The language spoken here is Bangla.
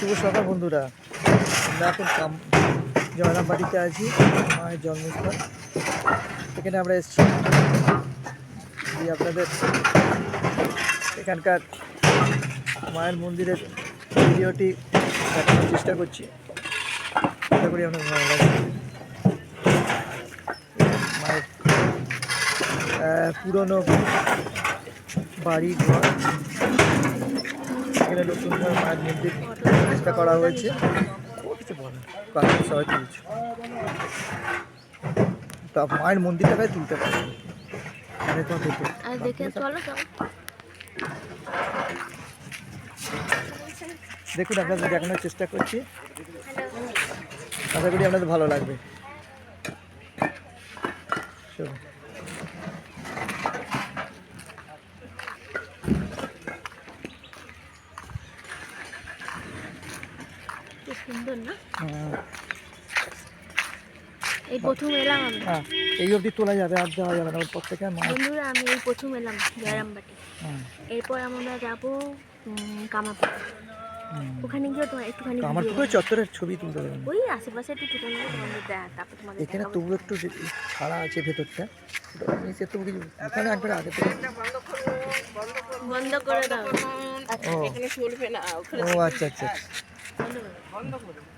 শুভ সকাল বন্ধুরা। আমরা এখন কাম জয়রাম বাড়িতে আছি, মায়ের জন্মস্থান। এখানে আমরা এসেছি। আপনাদের এখানকার মায়ের মন্দিরের ভিডিওটি দেখানোর চেষ্টা করছি। আশা করি আপনার ভালো লাগবে। মায়ের পুরনো বাড়ি ঘর। এখানে নতুন করে মায়ের মন্দির প্রতিষ্ঠা করা হয়েছে। সবাই তুলছে তা মায়ের মন্দিরটাকে তুলতে পারে এখানে তো দেখো। আর দেখে চলো তো দেখুন আপনাদের দেখানোর চেষ্টা করছি। আশা করি আপনাদের ভালো লাগবে। চলুন। সুন্দর না? এই প্রথম এলাম আমি। হ্যাঁ এই অবধি তোলা যাবে আর যাওয়া যাবে না ওর থেকে বন্ধুরা আমি এই প্রথম এলাম জয়রামবাটি এরপর আমরা যাব কামাপুর। ওখানে গিয়ে তোমার একটুখানি আমার পুরো চত্বরের ছবি তুলতে দেবেন ওই আশেপাশে একটু টুকু তোমাদের দেখ তারপর তোমাদের এখানে তবু একটু ছাড়া আছে ভেতরটা। নিচে তবু কিছু ওখানে একবার আগে থেকে বন্ধ করে। দাও। এখানে চলবে না ও আচ্ছা আচ্ছা। বন্ধ করে দাও।